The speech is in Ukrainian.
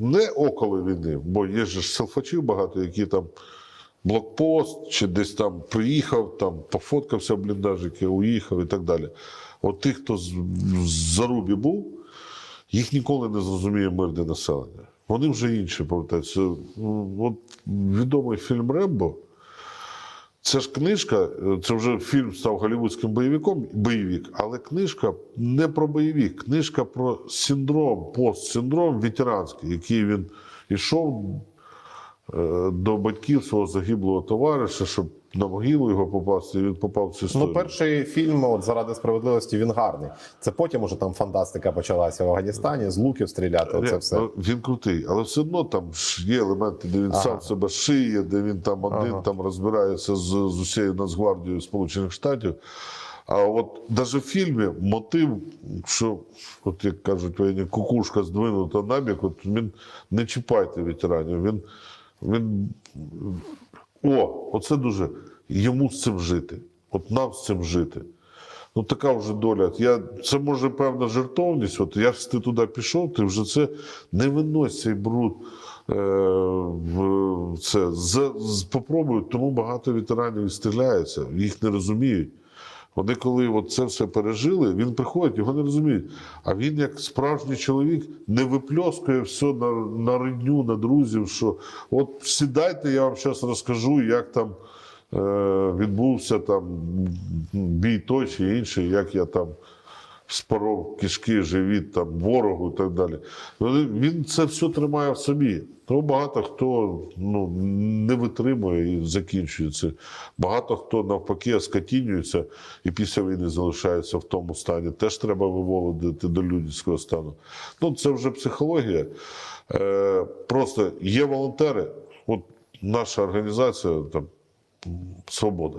не около війни, бо є ж селфачів багато, які там блокпост, чи десь там приїхав, там пофоткався бліндажики, уїхав і так далі. От тих, хто з- зарубі був, їх ніколи не зрозуміє мирне населення. Вони вже інші повертаються. От відомий фільм Рембо. Це ж книжка, е, це вже фільм став голівудським бойовиком, бойовик, але книжка не про бойовик, книжка про синдром, постсиндром ветеранський, який він ішов е, до батьків свого загиблого товариша, щоб на могилу його попасти, і він попав в цю історію. Ну, перший фільм от, заради справедливості він гарний. Це потім уже там фантастика почалася в Афганістані, з луків стріляти. Оце все. ну, Він крутий, але все одно там є елементи, де він Ага. сам себе шиє, де він там один Ага. там розбирається з, з усією Нацгвардією Сполучених Штатів. А от навіть в фільмі мотив, що, от як кажуть воєнні, кукушка здвинута набік, от він не чіпайте ветеранів. Він, він о, оце дуже йому з цим жити. От нам з цим жити. Ну, така вже доля. Я, це може певна жертовність. От я ж ти туди пішов, ти вже це не винось цей бруд. Е, в це з, з, попробують, тому багато ветеранів стріляються, їх не розуміють. Вони, коли от це все пережили, він приходить, його не розуміють. А він, як справжній чоловік, не випльоскує все на, на рідню, на друзів, що от сідайте, я вам зараз розкажу, як там е, відбувся там бій той чи інший, як я там споров кишки, живіт там ворогу і так далі. Він це все тримає в собі. Тому багато хто ну, не витримує і закінчує це. Багато хто навпаки оскотінюється і після війни залишається в тому стані. Теж треба виводити до людського стану. Ну, це вже психологія. Е, просто є волонтери. От наша організація там Свобода.